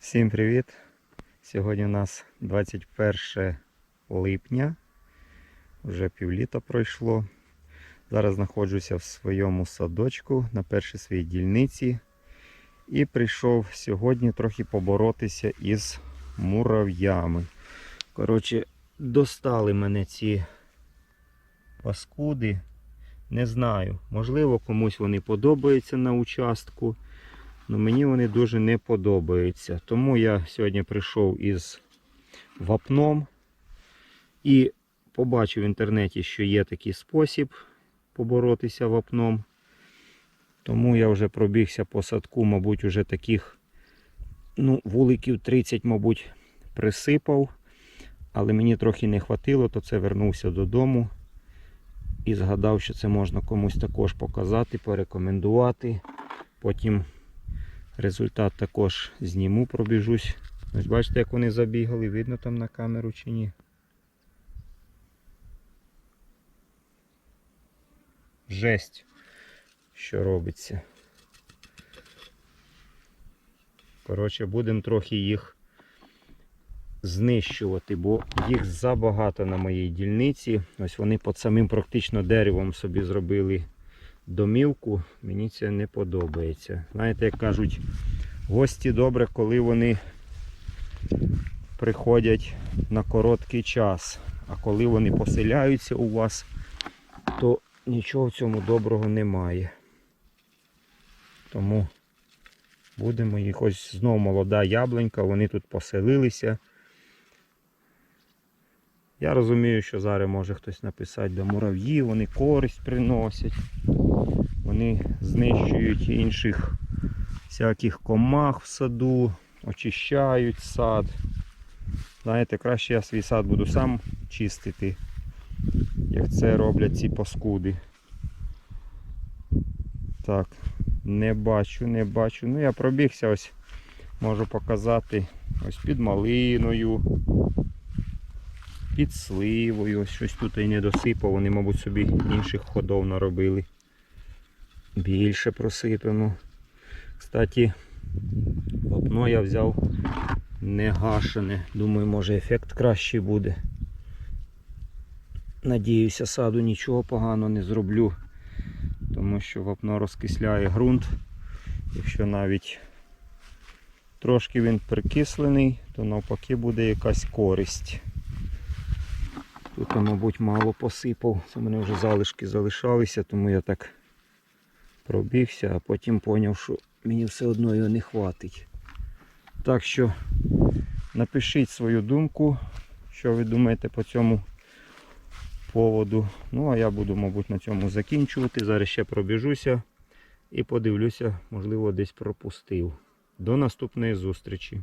Всім привіт! Сьогодні у нас 21 липня, вже півліта пройшло. Зараз знаходжуся в своєму садочку на першій своїй дільниці і прийшов сьогодні трохи поборотися із мурав'ями. Коротше, достали мене ці паскуди. Не знаю, можливо, комусь вони подобаються на участку. Ну, мені вони дуже не подобаються. Тому я сьогодні прийшов із вапном і побачив в інтернеті, що є такий спосіб поборотися вапном. Тому я вже пробігся по садку, мабуть, уже таких ну, вуликів 30, мабуть, присипав. Але мені трохи не хватило, то це вернувся додому і згадав, що це можна комусь також показати, порекомендувати. Потім Результат також зніму, пробіжусь. Ось бачите, як вони забігали, видно там на камеру чи ні. Жесть, що робиться. Коротше, будемо трохи їх знищувати, бо їх забагато на моїй дільниці. Ось вони під самим практично деревом собі зробили домівку, мені це не подобається. Знаєте, як кажуть, гості добре, коли вони приходять на короткий час. А коли вони поселяються у вас, то нічого в цьому доброго немає. Тому будемо їх ось знову молода яблунька, вони тут поселилися. Я розумію, що зараз може хтось написати до мурав'ї, вони користь приносять. Вони знищують інших всяких комах в саду, очищають сад. Знаєте, краще я свій сад буду сам чистити, як це роблять ці паскуди. Так, не бачу, не бачу. Ну я пробігся ось, можу показати ось під малиною, під сливою. Ось щось тут і не досипав, вони, мабуть, собі інших ходов наробили більше просипемо. Кстати, вапно я взяв не гашене. Думаю, може ефект кращий буде. Надіюся, саду нічого поганого не зроблю, тому що вапно розкисляє ґрунт. Якщо навіть трошки він прикислений, то навпаки буде якась користь. Тут, мабуть, мало посипав, це мене вже залишки залишалися, тому я так пробігся, а потім зрозумів, що мені все одно його не хватить. Так що напишіть свою думку, що ви думаєте по цьому поводу. Ну, а я буду, мабуть, на цьому закінчувати. Зараз ще пробіжуся і подивлюся, можливо, десь пропустив. До наступної зустрічі.